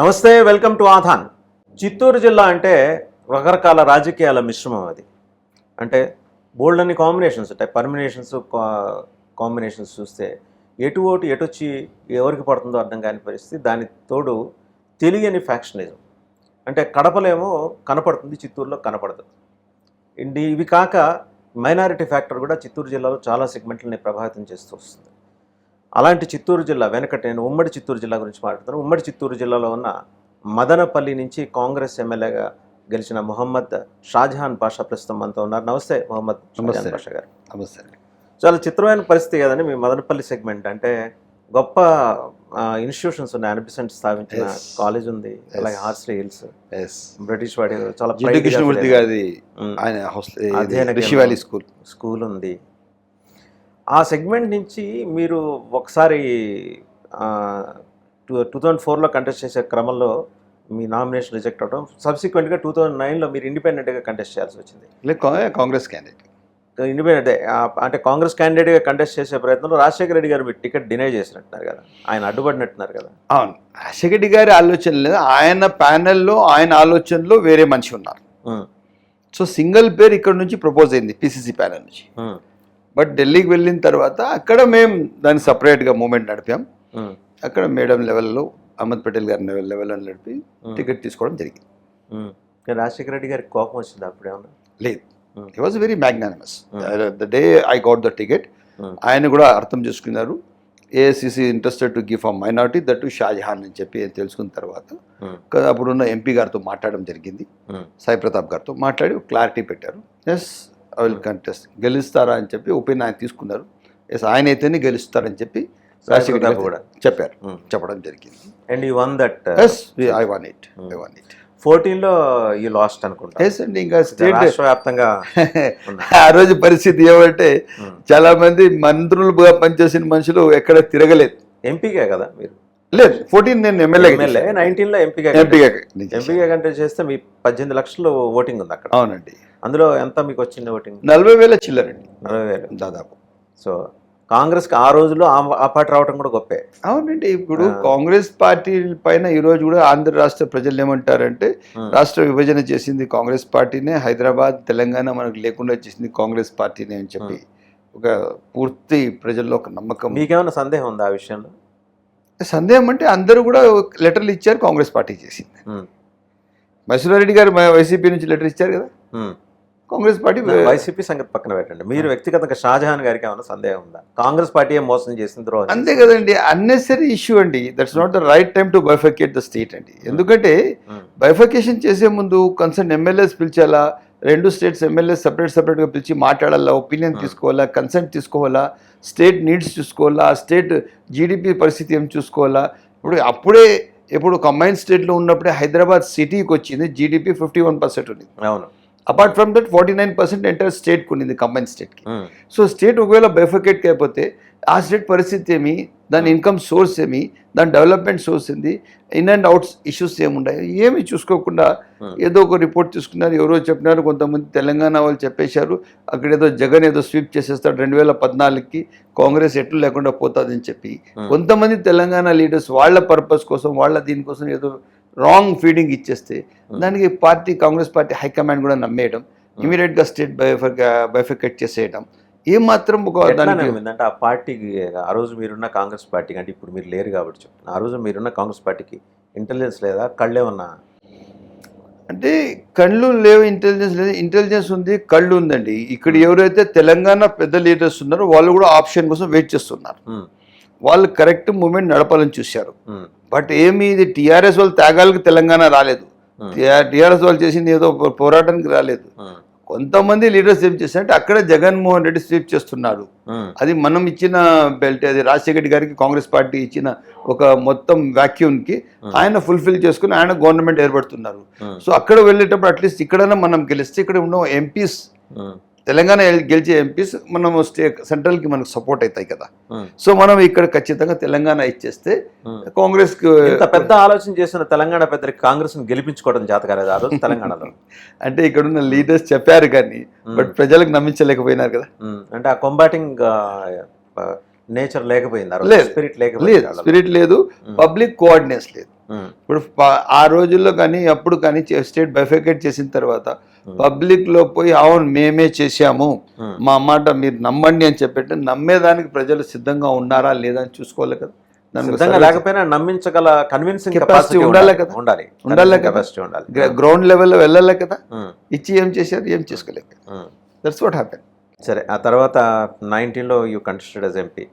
నమస్తే welcome to ఆథాన్ Chittoor జిల్లా అంటే రకరకాల రాజకీయాల మిశ్రమం అది. అంటే బోల్డ్ అన్ని కాంబినేషన్స్ ఉంటాయి. పర్మినేషన్స్ కాంబినేషన్స్ చూస్తే ఎటు ఓటు ఎటు వచ్చి ఎవరికి పడుతుందో అర్థం కాని పరిస్థితి. దాని తోడు తెలియని ఫ్యాక్షనిజం. అంటే కడపలేమో కనపడుతుంది చిత్తూరులో కనపడదు. ఇండి ఇవి కాక మైనారిటీ ఫ్యాక్టర్ కూడా చిత్తూరు జిల్లాలో చాలా సెగ్మెంట్లని ప్రభావితం చేస్తూ వస్తుంది. అలాంటి చిత్తూరు జిల్లా వెనకటి నేను ఉమ్మడి చిత్తూరు జిల్లా గురించి మాట్లాడుతాను. ఉమ్మడి చిత్తూరు జిల్లాలో ఉన్న మదనపల్లి నుంచి కాంగ్రెస్ ఎమ్మెల్యేగా గెలిచిన మొహమ్మద్ షాజహాన్ పాషా ప్రస్తుతం మనతో ఉన్నారు. నమస్తే మొహమ్మద్ షాజహాన్. పాషా గారు. నమస్తే చాలా చిత్రమైన పరిస్థితి కదండి మీ మదనపల్లి సెగ్మెంట్. అంటే గొప్ప ఇన్స్టిట్యూషన్స్ ఉన్నాయి. అనిపిసెంట్ స్థాపించిన. కాలేజ్ ఉంది. అలాగే. హార్స్లీ హిల్స్ బ్రిటిష్ వాడి చాలా అధ్యయన స్కూల్ ఉంది. ఆ సెగ్మెంట్ నుంచి మీరు ఒకసారి టూ టూ థౌజండ్ ఫోర్లో కంటెస్ట్ చేసే క్రమంలో మీ నామినేషన్ రిజెక్ట్ అవడం సబ్సిక్వెంట్గా టూ థౌజండ్ నైన్లో మీరు ఇండిపెండెంట్గా కంటెస్ట్ చేయాల్సి వచ్చింది. కాంగ్రెస్ క్యాండిడేట్. ఇండిపెండెంట్ అంటే కాంగ్రెస్ క్యాండిడేట్గా కంటెస్ట్ చేసే ప్రయత్నంలో రాజశేఖర రెడ్డి గారు మీరు టికెట్ డినై చేసినట్టున్నారు కదా. ఆయన అడ్డుపడినట్టున్నారు కదా. అవును. రాజశేఖర్ గారి ఆలోచన లేదు. ఆయన ప్యానెల్లో ఆయన ఆలోచనలో వేరే మనిషి ఉన్నారు. సో సింగిల్ పేరు ఇక్కడ నుంచి ప్రపోజ్ అయింది పిసిసి ప్యానెల్ నుంచి. బట్ ఢిల్లీకి వెళ్ళిన తర్వాత అక్కడ మేము దాన్ని సపరేట్గా మూమెంట్ నడిపాం. అక్కడ మేడం లెవెల్లో అహ్మద్ పటేల్ గారి లెవెల్ లెవెల్లో నడిపి టికెట్ తీసుకోవడం జరిగింది. రాజశేఖర రెడ్డి గారికి కోపం వచ్చింది అప్పుడేమన్నా లేదు. He was very magnanimous. The day I got the ticket. ఆయన కూడా అర్థం చేసుకున్నారు. AICC interested to give a minority that to Shahjahan అని చెప్పి తెలుసుకున్న తర్వాత అప్పుడున్న ఎంపీ గారితో మాట్లాడడం జరిగింది. సాయి ప్రతాప్ గారితో మాట్లాడి క్లారిటీ పెట్టారు. ఎస్ ఐ విల్ కంటెస్ట్ గెలుస్తారా అని చెప్పి ఒపీనియన్ ఆయన తీసుకున్నారు. ఎస్ ఆయన అయితేనే గెలుస్తారని చెప్పి రాజశేఖర్ కూడా చెప్పారు. ఉమ్. చెప్పడం జరిగింది. అండ్ ఈ one that S I want it I want it ఫోర్టీన్లో ఈ లాస్ట్ అనుకుంటా. ఎస్ అండి ఇంకా స్టేట్ వ్యాప్తంగా. ఆ రోజు పరిస్థితి ఏమంటే ఉమ్. చాలా మంది మంత్రులుగా పనిచేసిన మనుషులు ఎక్కడ తిరగలేదు. ఎంపీగా కదా మీరు? లేదు ఫోర్టీన్ నేను ఎమ్మెల్యే ఎమ్మెల్యే నైన్టీన్లో ఎంపీగా ఎంపీగా ఎంపీగా కంటెస్ట్ చేస్తే మీ పద్దెనిమిది లక్షలు ఓటింగ్ ఉంది అక్కడ. అవునండి. అందులో ఎంత మీకు వచ్చింది ఓటింగ్? నలభై వేల చిల్లరండి నలభై వేలు. దాదాపు. సో కాంగ్రెస్కి ఆ రోజులో ఆ- పార్టీ రావడం కూడా గొప్పే. అవునండి ఇప్పుడు. కాంగ్రెస్ పార్టీ పైన ఈ రోజు కూడా ఆంధ్ర రాష్ట్ర ప్రజలు ఏమంటారంటే. రాష్ట్ర విభజన చేసింది కాంగ్రెస్ పార్టీనే హైదరాబాద్ తెలంగాణ మనకు లేకుండా చేసింది కాంగ్రెస్ పార్టీనే అని చెప్పి ఒక పూర్తి ప్రజల్లో ఒక నమ్మకం. మీకేమైనా సందేహం ఉందా ఆ విషయంలో? సందేహం అంటే అందరూ కూడా లెటర్లు ఇచ్చారు కాంగ్రెస్ పార్టీ చేసింది. మసూరారెడ్డి గారు వైసీపీ నుంచి లెటర్ ఇచ్చారు కదా. కాంగ్రెస్ పార్టీ వైసీపీ సంగతి పక్కన పెట్టండి. మీరు వ్యక్తిగతంగా షాజహాన్ గారికి ఏమైనా సందేహం ఉందా? కాంగ్రెస్ పార్టీ మోసం ద్రోహం చేసింది? అంతే కదండి. అన్నెసరీ ఇష్యూ అండి. That's not the right time to bifurcate the state అండి. ఎందుకంటే ఉమ్. బైఫికేషన్ చేసే ముందు కన్సర్న్ ఎమ్మెల్యేస్ పిలిచాలా? రెండు స్టేట్స్ ఎమ్మెల్యేస్ సపరేట్ సపరేట్గా పిలిచి మాట్లాడాలా? Opinion Hmm. తీసుకోవాలా? కన్సెంట్ తీసుకోవాలా? స్టేట్ నీడ్స్ చూసుకోవాలా? ఆ స్టేట్ జీడిపి పరిస్థితి ఏం చూసుకోవాలా? ఇప్పుడు అప్పుడే ఇప్పుడు కంబైన్ స్టేట్లో ఉన్నప్పుడే హైదరాబాద్ సిటీకి వచ్చింది జీడిపి ఫిఫ్టీ వన్ పర్సెంట్ ఉంది. అవును. Apart from that forty nine percent enter స్టేట్కి ఉన్నింది కంబైన్ స్టేట్కి. సో స్టేట్ ఒకవేళ బైఫికేట్కి అయిపోతే ఆ స్టేట్ పరిస్థితి ఏమి? దాని ఇన్కమ్ సోర్స్ ఏమి? దాని డెవలప్మెంట్ సోర్స్ ఏంది? ఇన్ అండ్ అవుట్స్ ఇష్యూస్ ఏముంటాయి ఏమి చూసుకోకుండా Hmm. ఏదో ఒక రిపోర్ట్ తీసుకున్నారు ఎవరో చెప్పినారు కొంతమంది తెలంగాణ వాళ్ళు చెప్పేశారు అక్కడ ఏదో జగన్ ఏదో స్వీప్ చేసేస్తాడు రెండు వేల పద్నాలుగుకి కాంగ్రెస్ ఎట్లు లేకుండా పోతుందని చెప్పి. Hmm. కొంతమంది తెలంగాణ లీడర్స్ వాళ్ళ పర్పస్ కోసం వాళ్ళ దీనికోసం ఏదో రాంగ్ ఫీడింగ్ ఇచ్చేస్తే దానికి పార్టీ కాంగ్రెస్ పార్టీ హైకమాండ్ కూడా నమ్మేయడం ఇమీడియట్గా స్టేట్ బైఫికేట్ చేసేయడం ఏం మాత్రం ఒక నమ్మిందంటే ఆ పార్టీకి ఆ రోజు మీరున్న కాంగ్రెస్ పార్టీకి అంటే ఇప్పుడు మీరు లేరు కాబట్టి చెప్తున్నా ఆ రోజు మీరున్న కాంగ్రెస్ పార్టీకి ఇంటెలిజెన్స్ లేదా? కళ్ళేమన్నా అంటే కళ్ళు లేవు ఇంటెలిజెన్స్ లేదు. ఇంటెలిజెన్స్ ఉంది కళ్ళు ఉందండి. ఇక్కడ ఎవరైతే తెలంగాణ పెద్ద లీడర్స్ ఉన్నారో వాళ్ళు కూడా ఆప్షన్ కోసం వెయిట్ చేస్తున్నారు. వాళ్ళు కరెక్ట్ మూమెంట్ నడపాలని చూశారు. బట్ ఏమి ఇది టీఆర్ఎస్ వాళ్ళు త్యాగాలకు తెలంగాణ రాలేదు. టీఆర్ఎస్ వాళ్ళు చేసింది ఏదో పోరాటానికి రాలేదు. కొంతమంది లీడర్స్ ఏం చేశారంటే అక్కడ జగన్మోహన్ రెడ్డి స్వీప్ చేస్తున్నాడు. ఉమ్, అది మనం ఇచ్చిన బెల్ట్ అది రాజశేఖర రెడ్డి గారికి కాంగ్రెస్ పార్టీ ఇచ్చిన ఒక మొత్తం వాక్యూమ్కి Hmm. ఆయన ఫుల్ఫిల్ చేసుకుని ఆయన గవర్నమెంట్ ఏర్పడుతున్నారు. సో అక్కడ వెళ్ళేటప్పుడు అట్లీస్ట్ ఇక్కడైనా మనం గెలిస్తే ఇక్కడ ఉన్న ఎంపీస్ తెలంగాణ గెలిచే ఎంపీస్ మనం స్టే సెంట్రల్కి మనకు సపోర్ట్ అవుతాయి కదా. సో మనం ఇక్కడ ఖచ్చితంగా తెలంగాణ ఇచ్చేస్తే ఇంత పెద్ద ఆలోచన చేసిన తెలంగాణ పెద్దరికి కాంగ్రెస్ గెలిపించుకోవడం చేత కాలేదు ఆ రోజు తెలంగాణలో. అంటే ఇక్కడ ఉన్న లీడర్స్ చెప్పారు కానీ బట్ ప్రజలకు నమ్మించలేకపోయినారు కదా. అంటే ఆ కొంబాటింగ్ నేచర్ లేకపోయింది. స్పిరిట్ లేదు. స్పిరిట్ లేదు పబ్లిక్ కోఆర్డినేట్స్ లేదు ఇప్పుడు ఆ రోజుల్లో కానీ అప్పుడు కానీ స్టేట్ బైఫికేట్ చేసిన తర్వాత పబ్లిక్లో పోయి అవును మేమే చేశాము. ఉమ్. మా మాట మీరు నమ్మండి అని చెప్పేట్టు నమ్మేదానికి ప్రజలు సిద్ధంగా ఉన్నారా లేదా అని చూసుకోవాలి కదా. లేకపోయినా నమ్మించగల కన్విన్సింగ్ కెపాసిటీ ఉండాలి కదా. ఉండాలి. ఉండాలి. కెపాసిటీ ఉండాలి. గ్ర- గ్రౌండ్ లెవెల్లో వెళ్ళాలి కదా. ఉమ్, ఇచ్చి ఏం చేశారు ఏం చేసుకోలేదు. దట్స్ వాట్ హ్యాపెన్ సరే ఆ తర్వాత నైన్టీన్లో యూ కంటెస్టెడ్ ఎస్ ఎంపీ